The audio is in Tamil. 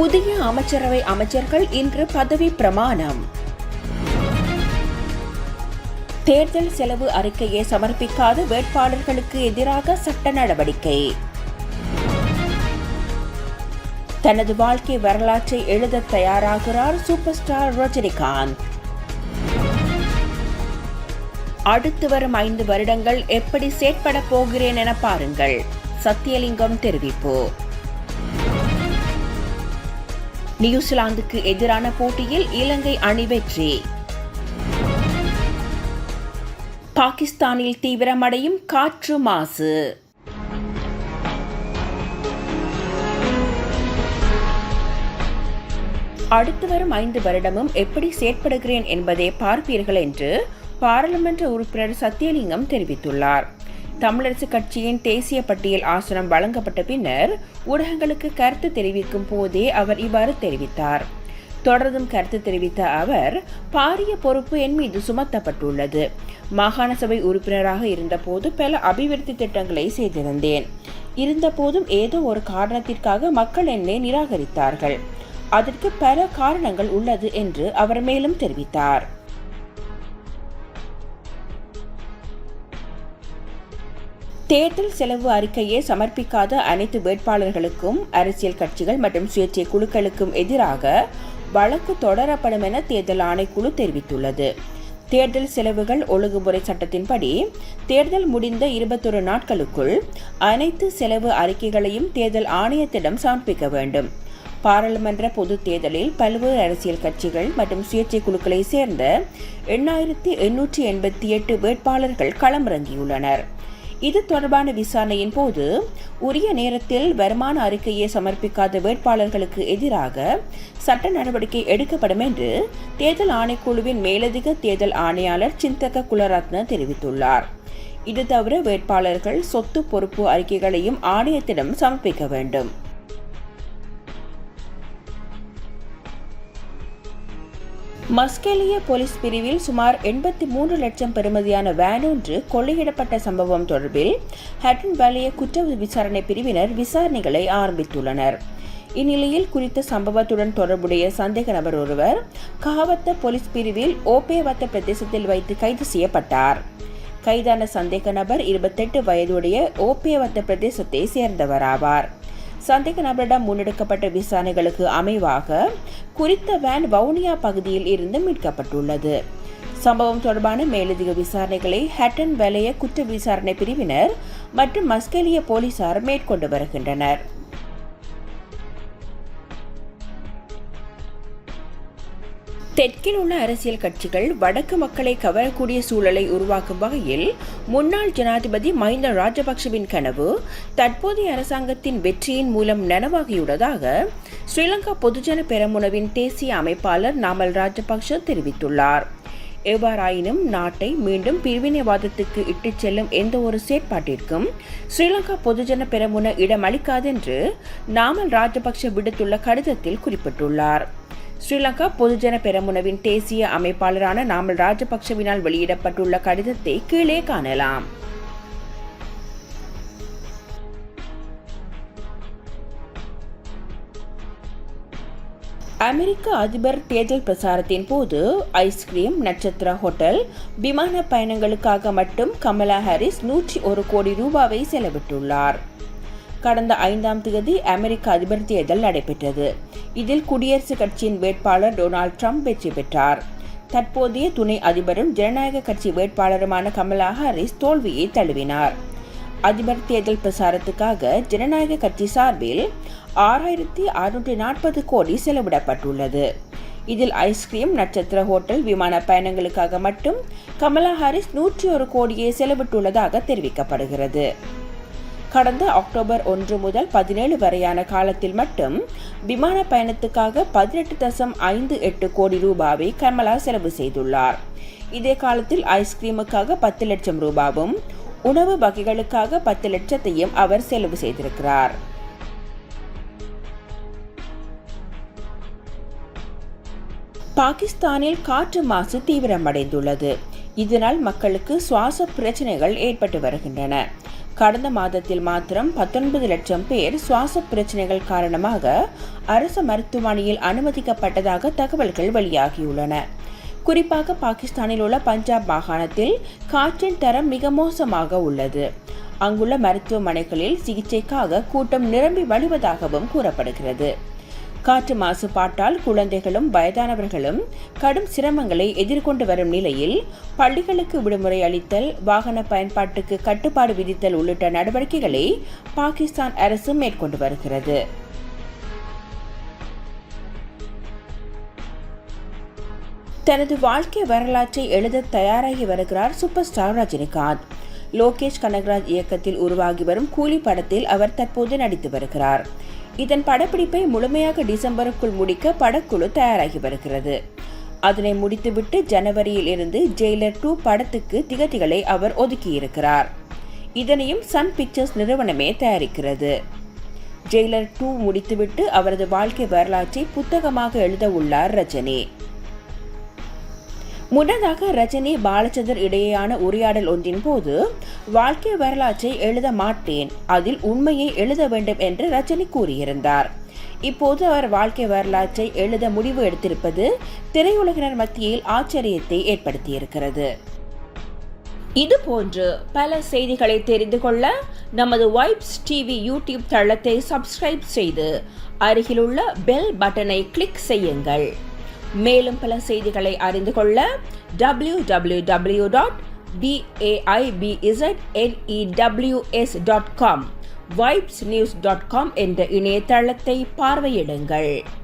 புதிய அமைச்சரவை அமைச்சர்கள் இன்று பதவி பிரமாணம். தேர்தல் செலவு அறிக்கையை சமர்ப்பிக்காத வேட்பாளர்களுக்கு எதிராக சட்ட நடவடிக்கை. தனது வாழ்க்கை வரலாற்றை எழுத தயாராகிறார் சூப்பர் ஸ்டார் ரஜினிகாந்த். அடுத்து வரும் ஐந்து வருடங்கள் எப்படி செயற்பட போகிறேன் என பாருங்கள். சத்தியலிங்கம் தெரிவிப்பு. நியூசிலாந்துக்கு எதிரான போட்டியில் இலங்கை அணி வெற்றி. பாகிஸ்தானில் தீவிரமடையும் காற்று மாசு. அடுத்து வரும் ஐந்து வருடமும் எப்படி செயற்படுகிறேன் என்பதை பார்ப்பீர்கள் என்று பாராளுமன்ற உறுப்பினர் சத்தியலிங்கம் தெரிவித்துள்ளார். தமிழரசு கட்சியின் தேசிய பட்டியல் ஆசனம் வழங்கப்பட்ட பின்னர் ஊடகங்களுக்கு கருத்து தெரிவிக்கும் போதே அவர் இவ்வாறு தெரிவித்தார். தொடர்ந்தும் கருத்து தெரிவித்த அவர் பாரிய பொறுப்பு என் மீது சுமத்தப்பட்டுள்ளது. மாகாண சபை உறுப்பினராக இருந்தபோது பல அபிவிருத்தி திட்டங்களை செய்திருந்தேன். இருந்தபோதும் ஏதோ ஒரு காரணத்திற்காக மக்கள் என்னை நிராகரித்தார்கள். அதற்கு பல காரணங்கள் உள்ளது என்று அவர் மேலும் தெரிவித்தார். தேர்தல் செலவு அறிக்கையை சமர்ப்பிக்காத அனைத்து வேட்பாளர்களுக்கும் அரசியல் கட்சிகள் மற்றும் சுயேட்சை குழுக்களுக்கும் எதிராக வழக்கு தொடரப்படும் என தேர்தல் ஆணைக்குழு தெரிவித்துள்ளது. தேர்தல் செலவுகள் ஒழுங்குமுறை சட்டத்தின்படி தேர்தல் முடிந்த இருபத்தொரு நாட்களுக்குள் அனைத்து செலவு அறிக்கைகளையும் தேர்தல் ஆணையத்திடம் சமர்ப்பிக்க வேண்டும். பாராளுமன்ற பொது தேர்தலில் பல்வேறு அரசியல் கட்சிகள் மற்றும் சுயேட்சை குழுக்களை சேர்ந்த எண்ணாயிரத்தி எண்ணூற்றி எண்பத்தி எட்டு வேட்பாளர்கள் களமிறங்கியுள்ளனர். இது தொடர்பான விசாரணையின் போது உரிய நேரத்தில் வருமான அறிக்கையை சமர்ப்பிக்காத வேட்பாளர்களுக்கு எதிராக சட்ட நடவடிக்கை எடுக்கப்படும் என்று தேர்தல் ஆணைக்குழுவின் மேலதிக தேர்தல் ஆணையாளர் சிந்தக குலரத்ன தெரிவித்துள்ளார். இது தவிர வேட்பாளர்கள் சொத்து பொறுப்பு அறிக்கைகளையும் ஆணையத்திடம் சமர்ப்பிக்க வேண்டும். மஸ்கெலிய போலீஸ் பிரிவில் சுமார் எண்பத்தி மூன்று லட்சம் பெறுமதியான வேன் ஒன்று கொள்ளையிடப்பட்ட சம்பவம் தொடர்பில் ஹட்டன் வேலைய குற்ற விசாரணை பிரிவினர் விசாரணைகளை ஆரம்பித்துள்ளனர். இந்நிலையில் குறித்த சம்பவத்துடன் தொடர்புடைய சந்தேக நபர் ஒருவர் காவத்த போலீஸ் பிரிவில் ஓபேவத்த பிரதேசத்தில் வைத்து கைது செய்யப்பட்டார். கைதான சந்தேக நபர் இருபத்தெட்டு வயதுடைய ஓபேவத்த பிரதேசத்தை சேர்ந்தவராவார். சந்தேக நபரிடம் முன்னெடுக்கப்பட்ட விசாரணைகளுக்கு அமைவாக குறித்த வேன் வவுனியா பகுதியில் இருந்து மீட்கப்பட்டுள்ளது. சம்பவம் தொடர்பான மேலதிக விசாரணைகளை ஹட்டன் வலய குற்ற விசாரணை பிரிவினர் மற்றும் மஸ்கெலிய போலீசார் மேற்கொண்டு வருகின்றனர். தெற்கில் உள்ள அரசியல் கட்சிகள் வடக்கு மக்களை கவரக்கூடிய சூழலை உருவாக்கும் வகையில் முன்னாள் ஜனாதிபதி மஹிந்த ராஜபக்சவின் கனவு தற்போதைய அரசாங்கத்தின் வெற்றியின் மூலம் நனவாகியுள்ளதாக ஸ்ரீலங்கா பொதுஜன பெரமுனவின் தேசிய அமைப்பாளர் நாமல் ராஜபக்ஷ தெரிவித்துள்ளார். எவ்வாறாயினும் நாட்டை மீண்டும் பிரிவினைவாதத்துக்கு இட்டுச் செல்லும் எந்த ஒரு செயற்பாட்டிற்கும் ஸ்ரீலங்கா பொதுஜன பெரமுன இடமளிக்காதென்று நாமல் ராஜபக்ஷ விடுத்துள்ள கடிதத்தில் குறிப்பிட்டுள்ளார். ஸ்ரீலங்கா பொதுஜன பெரமுனவின் தேசிய அமைப்பாளரான நாமல் ராஜபக்சவினால் வெளியிடப்பட்டுள்ள கடிதத்தை கீழே காணலாம். அமெரிக்க அதிபர் தேர்தல் பிரசாரத்தின் போது ஐஸ்கிரீம் நட்சத்திர ஹோட்டல் விமான பயணங்களுக்காக மட்டும் கமலா ஹாரிஸ் நூற்றி ஒரு கோடி ரூபாவை செலவிட்டுள்ளார். கடந்த ஐந்தாம் தேதி அமெரிக்க அதிபர் தேர்தல் நடைபெற்றது. இதில் குடியரசுக் கட்சியின் வேட்பாளர் டொனால்ட் ட்ரம்ப் வெற்றி பெற்றார். தற்போதைய துணை அதிபரும் ஜனநாயக கட்சி வேட்பாளருமான கமலா ஹாரிஸ் தோல்வியை தழுவினார். அதிபர் தேர்தல் பிரசாரத்துக்காக ஜனநாயக கட்சி சார்பில் ஆறாயிரத்தி அறுநூற்றி நாற்பது கோடி செலவிடப்பட்டுள்ளது. இதில் ஐஸ்கிரீம் நட்சத்திர ஹோட்டல் விமான பயணங்களுக்காக மட்டும் கமலா ஹாரிஸ் நூற்றி ஒரு கோடியை செலவிட்டுள்ளதாக தெரிவிக்கப்படுகிறது. கடந்த அக்டோபர் ஒன்று முதல் பதினேழு வரையான காலத்தில் மட்டும் விமான பயணத்துக்காக பதினெட்டு தசம் ஐந்து எட்டு கோடி ரூபாவை கமலா செலவு செய்துள்ளார். இதே காலத்தில் ஐஸ்கிரீமுக்காக பத்து லட்சம் ரூபாவும் உணவு வகைகளுக்காக பத்து லட்சத்தையும் அவர் செலவு செய்திருக்கிறார். பாகிஸ்தானில் காற்று மாசு தீவிரமடைந்துள்ளது. இதனால் மக்களுக்கு சுவாச பிரச்சனைகள் ஏற்பட்டு வருகின்றன. கடந்த மாதத்தில் மாத்திரம் பத்தொன்பது லட்சம் பேர் சுவாச பிரச்சனைகள் காரணமாக அரசு மருத்துவமனையில் அனுமதிக்கப்பட்டதாக தகவல்கள் வெளியாகியுள்ளன. குறிப்பாக பாகிஸ்தானில் உள்ள பஞ்சாப் மாகாணத்தில் காற்றின் தரம் மிக மோசமாக உள்ளது. அங்குள்ள மருத்துவமனைகளில் சிகிச்சைக்காக கூட்டம் நிரம்பி வழிவதாகவும் கூறப்படுகிறது. காற்று மாசுபாட்டால் குழந்தைகளும் வயதானவர்களும் கடும் சிரமங்களை எதிர்கொண்டு வரும் நிலையில் பள்ளிகளுக்கு விடுமுறை அளித்தல் வாகன பயன்பாட்டுக்கு கட்டுப்பாடு விதித்தல் உள்ளிட்ட நடவடிக்கைகளை பாகிஸ்தான் அரசு மேற்கொண்டு வருகிறது. தனது வாழ்க்கை வரலாற்றை எழுத தயாராகி வருகிறார் சூப்பர் ஸ்டார் ரஜினிகாந்த். லோகேஷ் கனகராஜ் இயக்கத்தில் உருவாகி வரும் கூலி படத்தில் அவர் தற்போது நடித்து வருகிறார். இதன் படப்பிடிப்பை முழுமையாக டிசம்பருக்குள் முடிக்க படக்குழு தயாராகி வருகிறது. அதனை முடித்துவிட்டு ஜனவரியில் இருந்து ஜெயிலர் டூ படத்துக்கு திகதிகளை அவர் ஒதுக்கியிருக்கிறார். இதனையும் சன் பிக்சர்ஸ் நிறுவனமே தயாரிக்கிறது. ஜெயிலர் டூ முடித்துவிட்டு அவரது வாழ்க்கை வரலாற்றை புத்தகமாக எழுத உள்ளார் ரஜினி. முன்னதாக ரஜினி பாலச்சந்தர் இடையேயான உரையாடல் ஒன்றின் போது வாழ்க்கை வரலாற்றை எழுத மாட்டேன். அதில் உண்மையை எழுத வேண்டும் என்று ரஜினி கூறியிருந்தார். இப்போது அவர் வாழ்க்கை வரலாற்றை எழுத முடிவு எடுத்திருப்பது திரையுலகினர் மத்தியில் ஆச்சரியத்தை ஏற்படுத்தியிருக்கிறது. இது போன்று பல செய்திகளை தெரிந்து கொள்ள நமது வைப்ஸ் டிவி யூடியூப் தளத்தை சப்ஸ்கிரைப் செய்து அருகிலுள்ள பெல் பட்டனை கிளிக் செய்யுங்கள். மேலும் பல செய்திகளை அறிந்து கொள்ள W W W dot பிஏஐபிஇசட்என்இடபிள்யூஎஸ் dot com vibes news dot com என்ற இணையதளத்தை பார்வையிடுங்கள்